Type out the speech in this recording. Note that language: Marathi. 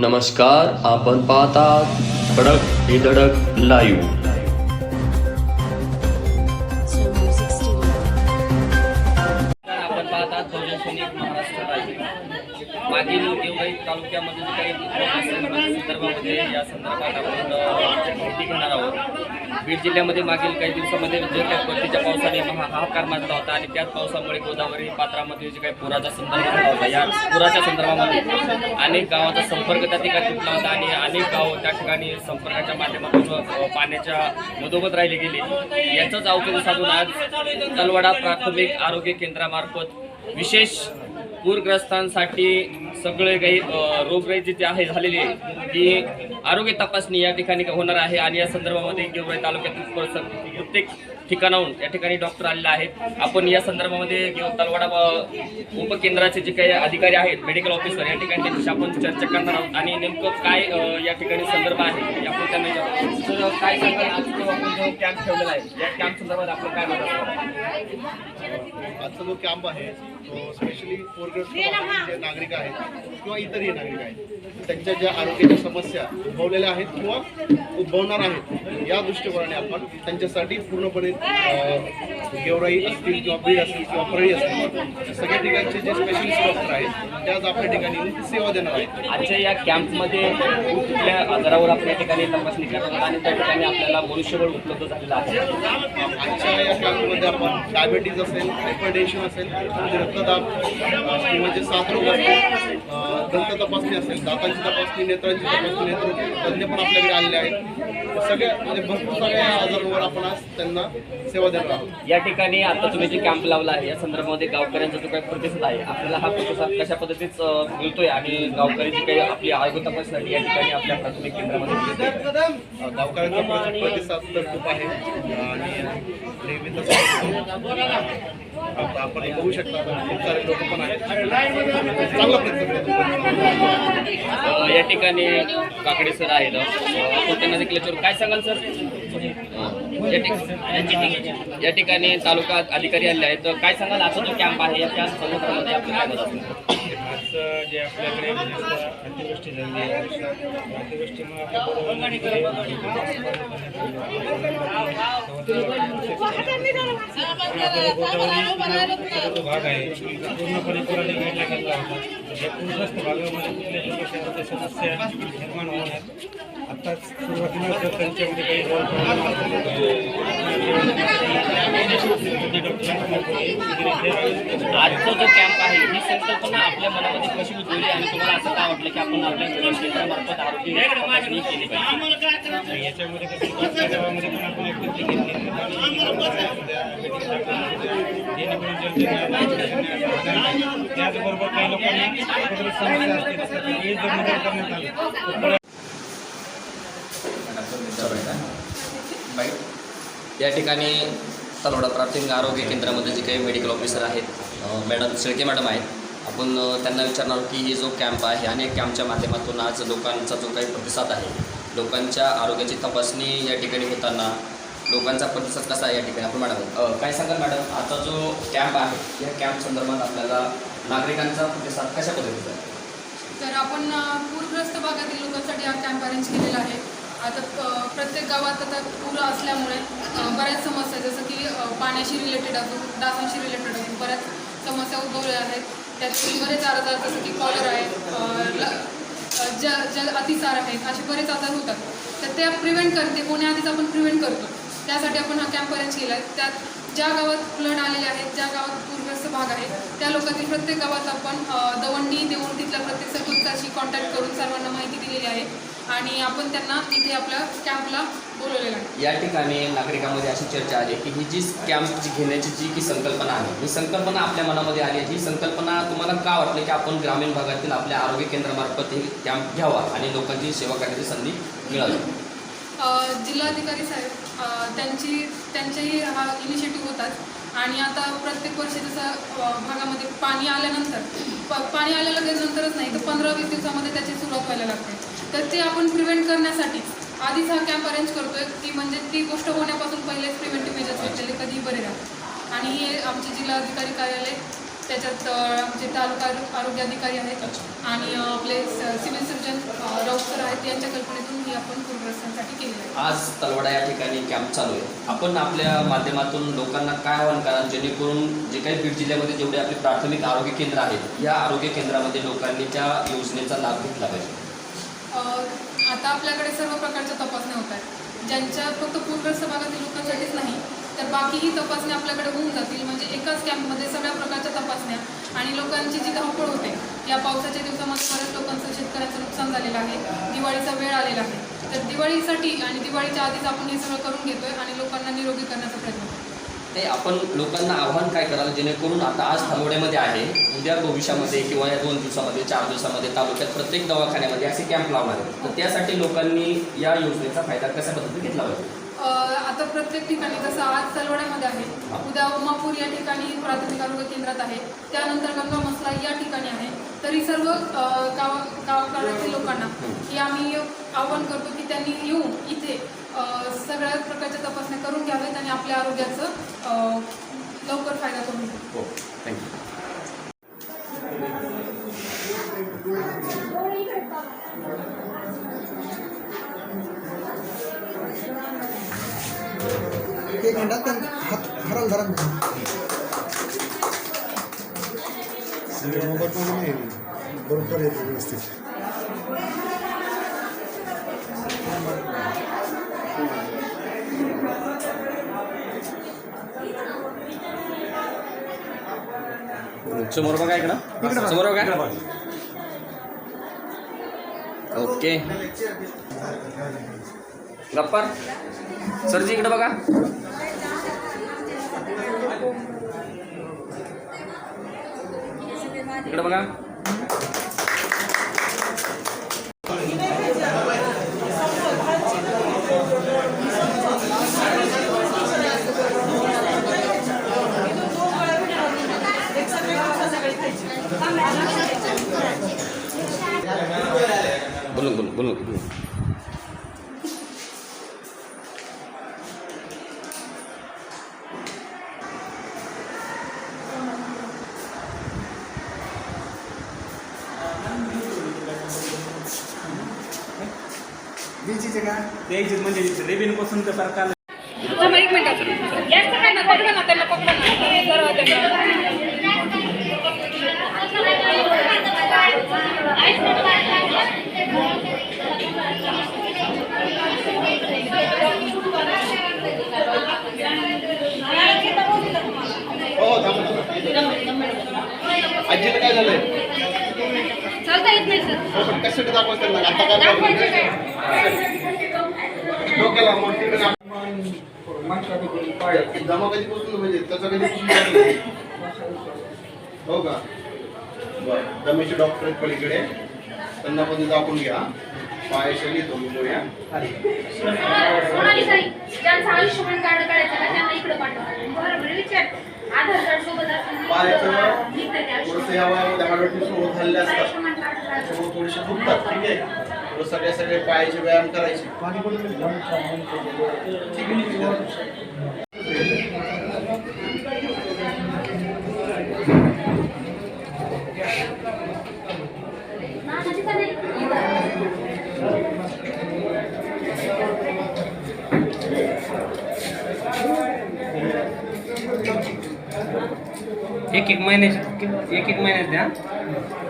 नमस्कार आपण पाहतात धडक ही धडक लाईव्ह जिल्ह्यामध्ये या संदर्भात आपण माहिती घेणार आहोत. बीड जिल्ह्यामध्ये मागील काही दिवसामध्ये जे काही परतीच्या पावसाने महा हाहाकार माजला होता आणि त्याच पावसामुळे गोदावरी पात्रामध्ये जे काही पुराचा संदर्भ झाला होता या पुराच्या संदर्भामध्ये अनेक गावाचा संपर्क त्या ठिकाणी तुटला होता आणि अनेक गाव त्या ठिकाणी संपर्काच्या माध्यमातून पाण्याच्या मधोमध राहिले गेले. याचंच औषध साधून आज तलवाडा प्राथमिक आरोग्य केंद्रामार्फत विशेष पूरग्रस्तांसाठी सगळे काही रोगराई जिथे आहे झालेली आहे ती आरोग्य तपासणी या ठिकाणी होणार आहे. आणि या संदर्भामध्ये गेवराई तालुक्यातील प्रत्येक ठिकाणाहून या ठिकाणी डॉक्टर आलेले आहेत. आपण या संदर्भामध्ये तलवाडा उपकेंद्राचे जे काही अधिकारी आहेत मेडिकल ऑफिसर या ठिकाणी त्यांच्याशी आपण चर्चा करणार आहोत. आणि नेमकं काय या ठिकाणी संदर्भ आहे हे आपण त्यांना काय सांगाल आज जो आपण जो कॅम्प ठेवलेला आहे या कॅम्प संदर्भात आपलं काय आजचा जो कॅम्प आहे तो स्पेशली जे नागरिक आहेत किंवा इतरही नागरिक आहेत त्यांच्या ज्या आरोग्याच्या समस्या उद्भवलेल्या आहेत किंवा उद्भवणार आहेत या दृष्टिकोनाने आपण त्यांच्यासाठी पूर्णपणे गेवराई असतील किंवा बीड असतील किंवा परळी असतील सगळ्या ठिकाणचे जे स्पेशलिस्ट डॉक्टर आहेत ते आज आपल्या ठिकाणी सेवा देणार आहेत. आजच्या या कॅम्पमध्ये कुठल्या आजारावर आपण या ठिकाणी तपासणी करणार आणि त्या ठिकाणी आपल्याला मनुष्यबळ उपलब्ध झालेलं आहे? आजच्या या कॅम्पमध्ये आपण डायबेटीज असेल हायपरटेन्शन असेल म्हणजे रक्तदाब किंवा जे साथरोग असतील. अं, दंत तपासणी असेल दातांची तपासणी नेत्रांची तपासणी नेत्र तज्ज्ञ पण आपल्याकडे आलेले आहेत. सगळ्या म्हणजे भरपूर सगळ्या आजारांवर आपण आज त्यांना सेवा देणार आहोत. या ठिकाणी आता तुम्ही जे कॅम्प लावला आहे या संदर्भामध्ये गावकऱ्यांचा जो काही प्रतिसाद आहे आपल्याला हा प्रतिसाद कशा पद्धतीत अं, मिळतोय आणि गावकरी जी काही आपली आरोग्य तपासण्यासाठी या ठिकाणी आपल्या प्राथमिक केंद्रामध्ये गावकऱ्यांचा प्रतिसाद तर खूप आहे. आणि आपण बघू शकता खूप सारे लोक पण आहेत. चांगला या ठिकाणी काकडे सर आहेत. आपण त्यांना देखील याच्यावर काय सांगाल सर? या या ठिकाणी तालुका अधिकारी आले आहेत. तर काय सांगाल? असं जो कॅम्प आहे या कॅम्प संदर्भामध्ये जे विशेषतः अतिवृष्टी झाली जो भाग आहे. पूर्णपणे पुराने गाडला गेला समस्या निर्माण होण्यात आत्ताच सुरुवातीला त्यांच्यामध्ये जो कॅम्प ही संकल्पना आपल्या मनामध्ये कशी उद्भवली आणि तुम्हाला असं काय वाटलं की आपण आपल्या केंद्रामार्फत आरोग्य तपासणी केली पाहिजे? याच्यामध्ये पण आपण एक घेतली जेणेकरून त्याचबरोबर काही लोकांना समस्या असतील करण्यात या ठिकाणी तलवाडा प्राथमिक आरोग्य केंद्रामध्ये जे काही मेडिकल ऑफिसर आहेत मॅडम शेळके मॅडम आहेत आपण त्यांना विचारणार की हे जो कॅम्प आहे अनेक कॅम्पच्या माध्यमातून आज लोकांचा जो काही प्रतिसाद आहे लोकांच्या आरोग्याची तपासणी या ठिकाणी होताना लोकांचा प्रतिसाद कसा आहे या ठिकाणी? आपण मॅडम काय सांगाल मॅडम? आता जो कॅम्प आहे या कॅम्प संदर्भात आपल्याला नागरिकांचा प्रतिसाद कशा पद्धतीचा आहे? तर आपण पूरग्रस्त भागातील लोकांसाठी हा कॅम्प अरेंज केलेला आहे. आता प्रत्येक गावात आता पूर असल्यामुळे बऱ्याच समस्या जसं की पाण्याशी रिलेटेड असो डासांशी रिलेटेड असो बऱ्याच समस्या उद्भवल्या आहेत. त्यात बरेच आजार जसं की कॉलर आहे ल- ज जल अतिसार आहेत असे बरेच आजार होतात. तर त्या प्रिव्हेंट करते होण्याआधीच आपण प्रिव्हेंट करतो. त्यासाठी आपण हा कॅम्प अरेंज केला आहे त्यात ज्या गावात फ्लड आलेले आहेत ज्या गावात पूरग्रस्त भाग आहे त्या लोकांतील प्रत्येक गावात आपण दवंडी देऊन तिथल्या प्रत्येक सरपंचाशी कॉन्टॅक्ट करून सर्वांना माहिती दिलेली आहे. आणि आपण त्यांना इथे आपल्या कॅम्पला बोलवलेलं आहे. या ठिकाणी नागरिकांमध्ये अशी चर्चा आली की ही जी कॅम्प जी घेण्याची जी की संकल्पना आहे ही संकल्पना आपल्या मनामध्ये आली आहे. ही संकल्पना तुम्हाला का वाटलं की आपण ग्रामीण भागातील आपल्या आरोग्य केंद्रामार्फत ही कॅम्प घ्यावा आणि लोकांची सेवा करण्याची संधी मिळावी? जिल्हाधिकारी साहेब त्यांची त्यांचेही हा इनिशिएटिव्ह होतात आणि आता प्रत्येक वर्षी जसं भागामध्ये पाणी आल्यानंतर प पाणी आल्या लगेच नंतरच नाही तर पंधरा वीस दिवसामध्ये त्याची सुरुवात व्हायला लागते. तर ते आपण प्रिव्हेंट करण्यासाठी आधीच हा कॅम्प अरेंज करतोय. की म्हणजे ती गोष्ट होण्यापासून पहिलेच प्रिव्हेंटिव्ह मेजर्स घेतलेले कधीही बरे राहतात आणि हे आमचे जिल्हाधिकारी कार्यालय त्याच्यात जे आमचे तालुका आरोग्य अधिकारी आहेत आणि आपले सिव्हिल सर्जन आहेत यांच्या कल्पनेतून ही आपण पूरग्रस्तांसाठी केली आज तलवाडा या ठिकाणी कॅम्प चालू आहे. आपण आपल्या माध्यमातून लोकांना काय आवाहन करा जेणेकरून जे काही बीड जिल्ह्यामध्ये जेवढे आपले प्राथमिक आरोग्य केंद्र आहेत या आरोग्य केंद्रामध्ये लोकांनी त्या योजनेचा लाभ घेतला पाहिजे. आता आपल्याकडे सर्व प्रकारच्या तपासण्या होत आहेत. ज्यांच्या फक्त पूरग्रस्त भागातील लोकांसाठीच नाही तर बाकीही तपासण्या आपल्याकडे होऊन जातील. म्हणजे एकाच कॅम्पमध्ये सगळ्या प्रकारच्या तपासण्या आणि लोकांची जी धावपळ होते या पावसाच्या दिवसामध्ये बऱ्याच लोकांचं शेतकऱ्याचं नुकसान झालेलं आहे. दिवाळीचा वेळ आलेला आहे. तर दिवाळीसाठी आणि दिवाळीच्या आधीच आपण हे सगळं करून घेतोय आणि लोकांना निरोगी करण्याचा प्रयत्न करतो ते आपण लोकांना आव्हान काय कराल जेणेकरून आता आज थांबवड्यामध्ये आहे उद्या भविष्यामध्ये किंवा या दोन दिवसामध्ये चार दिवसामध्ये तालुक्यात प्रत्येक दवाखान्यामध्ये असे कॅम्प लावणार आहेत. तर त्यासाठी लोकांनी या योजनेचा फायदा कशा पद्धतीने घेतला पाहिजे? आता प्रत्येक ठिकाणी जसं आज तलवाड्यामध्ये आहे उद्या उमापूर या ठिकाणी प्राथमिक आरोग्य केंद्रात आहे त्यानंतर गंगा मसला या ठिकाणी आहे. तरी सर्व गाव गावाकडच्या लोकांना की आम्ही आवाहन करतो की त्यांनी येऊन इथे सगळ्या प्रकारच्या तपासण्या करून घ्याव्यात आणि आपल्या आरोग्याचं अ, लवकर फायदा करून घ्यावा. हो थँक्यू एक मिनिटात त्यांना हात मोबाईलमध्ये नाही बरोबर येतो व्यवस्थित समोर बघा. इकडं समोर बघा. ओके. गप्पर. सरजी इकडे बघा. इकडे बघा. बोलून बोलून बोलून. बीचीचे का? द्यायची म्हणजे रेव्हेन्यू पासून तर सरकार एक मिनिट. काय ना पकडा ना त्यांना पकडा ना. हो थांबा थांबा. आजीला काय झालंय? चालता येत नाही सर हो पण कशासाठी दाखवायचं त्यांना? आता काय? डोक्याला जमा कधीपासून म्हणजे त्याचा झालं? हो का बरं दमेचे डॉक्टर आहेत पलीकडे त्यांना पण दाखवून घ्या पायाशी लिहितो मी गोळ्या सोनाली साई ज्यांचं आयुष्यमान कार्ड काढायचं ना त्यांना इकडे पाठवा बरोबर विचार आधार कार्ड सोबत असेल पायाचं लिहितं ते आयुष्यमान थोडंसं या वयामध्ये हार्टबीट सुरू झालेले असतात आयुष्यमान कार्ड त्याच्यामुळे थोडेसे दुखतात ठीक आहे? थोडं सगळे सगळे पायाचे व्यायाम करायचे. ठीक आहे ठीक आहे एक एक महिन्याचे एक एक महिन्यात द्या.